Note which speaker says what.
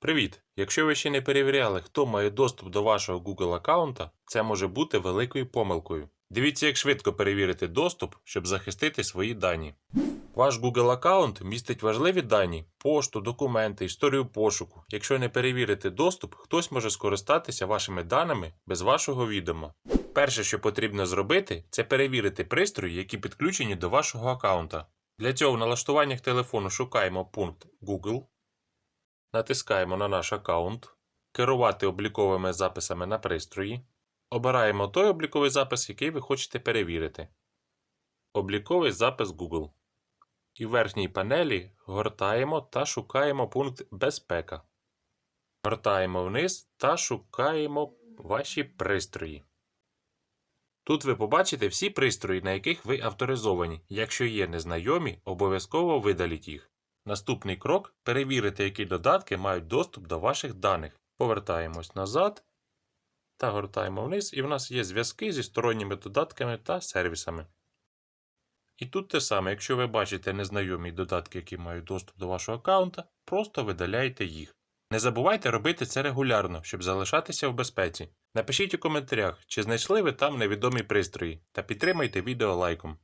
Speaker 1: Привіт! Якщо ви ще не перевіряли, хто має доступ до вашого Google аккаунта, це може бути великою помилкою. Дивіться, як швидко перевірити доступ, щоб захистити свої дані. Ваш Google аккаунт містить важливі дані, пошту, документи, історію пошуку. Якщо не перевірити доступ, хтось може скористатися вашими даними без вашого відома. Перше, що потрібно зробити, це перевірити пристрої, які підключені до вашого аккаунта. Для цього в налаштуваннях телефону шукаємо пункт Google, натискаємо на наш аккаунт, керувати обліковими записами на пристрої, обираємо той обліковий запис, який ви хочете перевірити. Обліковий запис Google. І в верхній панелі гортаємо та шукаємо пункт Безпека. Гортаємо вниз та шукаємо ваші пристрої. Тут ви побачите всі пристрої, на яких ви авторизовані. Якщо є незнайомі, обов'язково видаліть їх. Наступний крок перевірити, які додатки мають доступ до ваших даних. Повертаємось назад та гортаємо вниз, і в нас є зв'язки зі сторонніми додатками та сервісами. І тут те саме, якщо ви бачите незнайомі додатки, які мають доступ до вашого аккаунта, просто видаляйте їх. Не забувайте робити це регулярно, щоб залишатися в безпеці. Напишіть у коментарях, чи знайшли ви там невідомі пристрої, та підтримайте відео лайком.